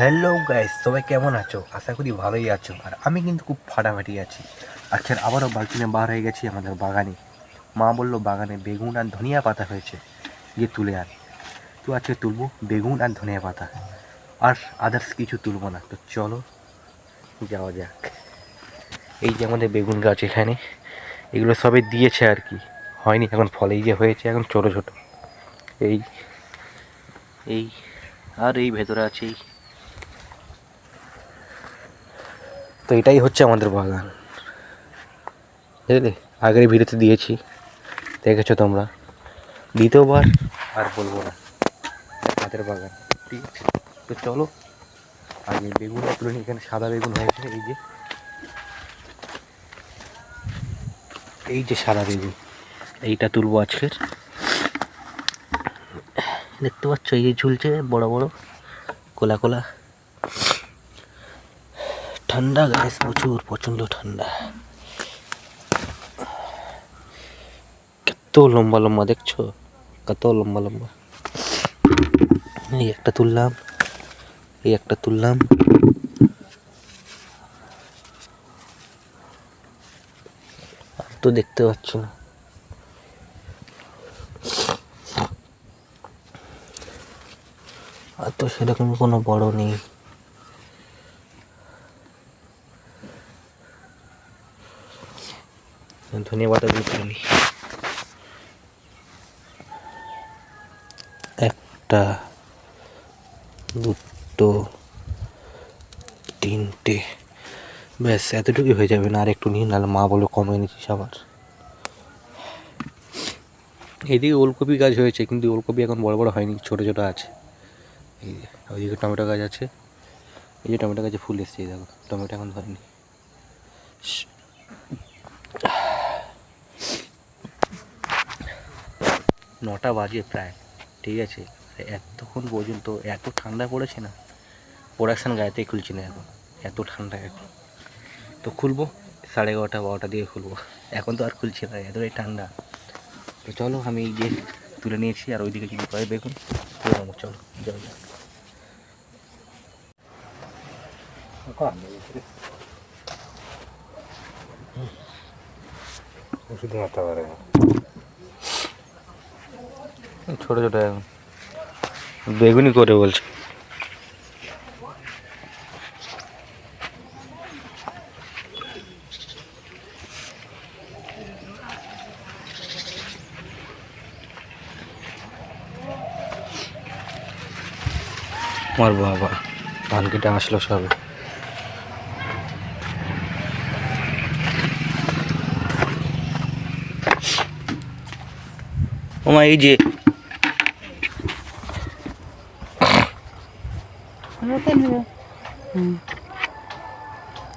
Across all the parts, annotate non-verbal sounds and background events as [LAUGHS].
Hello guys সবাই কেমন আছো? আশা করি ভালোই আছো। আর আমি কিন্তু খুব ফাটাফাটি আছি। আচ্ছা আবারও বালতিনে বার হয়ে গেছি আমাদের বাগানে। মা বলল, বাগানে বেগুন আর ধনিয়া পাতা হয়েছে। গিয়ে তুলে আন। তো আজকে তুলবো বেগুন আর ধনিয়া পাতা। আর আদার্স কিছু তুলবো না। তো চলো, যাওয়া যাক। এই যে আমাদের বেগুন গাছ এখানে, এগুলো সবে দিয়েছে আর কি। হয়নি, এখন ফল এই যে হয়েছে, এখন ছোটো ছোটো। এই এই, আর এই ভেতরে আছে এই তো এটাই হচ্ছে আমাদের বাগান। বুঝলে? আগের ভিডিওতে দিয়েছি। দেখেছ তোমরা? দ্বিতীয়বার আর বলব না। আমাদের বাগান। ঠিক তো চলো আগে বেগুন নিই। এখানে সাদা বেগুন হয়েছে, এই যে। এই যে সাদা বেগুন। এইটা তুলবো আজকের। দেখতে পাচ্ছ, এই ঝুলছে, বড় বড়, কোলা কোলা। ঠান্ডা গাছ প্রচুর, প্রচণ্ড ঠান্ডা। কত লম্বা লম্বা, দেখছ? কত লম্বা লম্বা। এই একটা তুললাম, এই একটা তুললাম। তো দেখতে পাচ্ছ না। আর তো সেরকম কোনো বড় নেই। ধনিয়া পাতা নিই একটা দুটো তিনটে। ব্যাস, এতটুকুই হয়ে যাবে না আর একটু নিই নাহলে মা বলে কমে নিচ্ছিস আবার। এইদিকে ওলকপি গাছ হয়েছে, কিন্তু ওলকপি এখন বড় বড় হয়নি, ছোটো ছোটো আছে। এই ওইদিকে টমেটো গাছ আছে। এই যে টমেটো গাছে ফুল এসছে দেখো, টমেটো এখন ধরেনি। নটা বাজে প্রায়, ঠিক আছে? এতক্ষণ পর্যন্ত এত ঠান্ডা পড়েছে না? প্রোডাকশান গায়েতেই খুলছি না এখন, এত ঠান্ডা এখন। তো খুলবো, সাড়ে এগারোটা, বারোটা দিয়ে খুলবো। এখন তো আর খুলছি না, এতটাই ঠান্ডা। তো চলো, আমি এই যে তুলে নিয়েছি, আর ওইদিকে যদি পাই বেগুন চলো যাও ওষুধ মারতে পারে ছোটো ছোটো বেগুনি করে বলছে। আমার বাবা ধান কেটে আসলো সবে। ওমা এই যে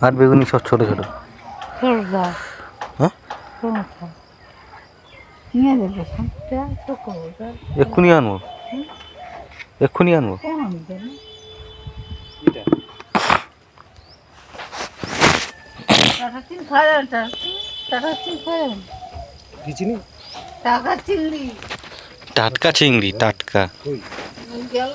আর বেগুনি সব ছোট ছোট। হ্যাঁ? এক্ষুনি আনব। এক্ষুনি আনব। টাটকা চিংড়ি টাটকা। কই? গেল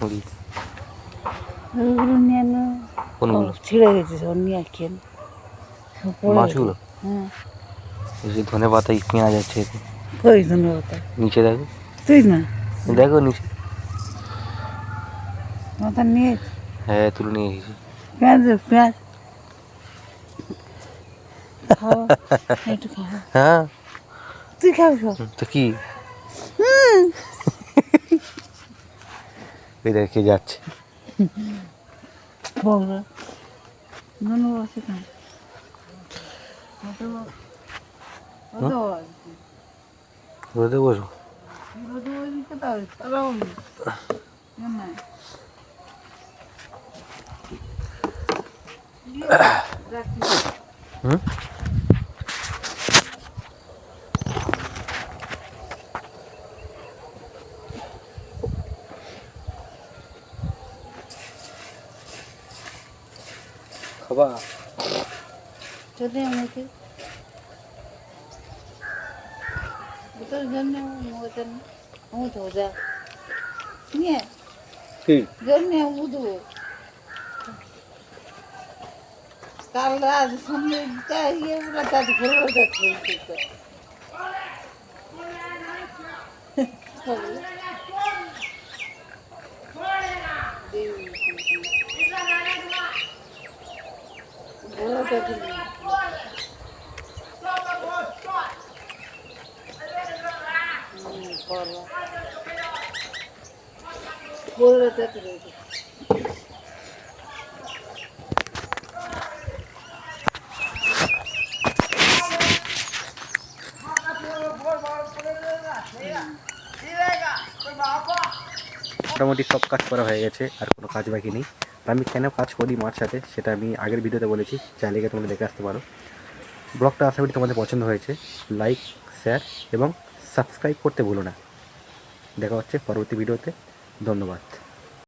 কোন না কোনগুলো? ছিঁড়ে গেছে সব নিয়ে কেন গেছে। মাছগুলো? হ্যাঁ। যে ধনে পাতা পেঁয়াজ আছে কই ধন্যবাদ নিচে দেখো। তুই না? দেখো নিচে। মাথা নিয়ে হ্যাঁ তুলে নিয়ে এসেছি। পেঁয়াজ পেঁয়াজ। [LAUGHS] হ্যাঁ। তুই খাবি তো কি? এই দেখে যাচ্ছে। রোদে বসো না রাখি হুম? খাবা। যদি আমাকে ওটার জন্য ওটা উঠো যা। নিয়ে। কি? জন্য উঠবো কাল রাত সামনে ইয়ে বলে তাদের ঘরে যাচ্ছে মোটামুটি সব কাজ করা হয়ে গেছে আর কোনো কাজ বাকি নেই। আমি কেন কাজ করি মার সাথে, সেটা আমি আগের ভিডিওতে বলেছি। চাইলে গিয়ে তোমরা দেখে আসতে পারো। ব্লগটা আশা করি তোমাদের পছন্দ হয়েছে। লাইক শেয়ার এবং সাবস্ক্রাইব করতে ভুলো না। দেখা হচ্ছে পরবর্তী ভিডিওতে। ধন্যবাদ।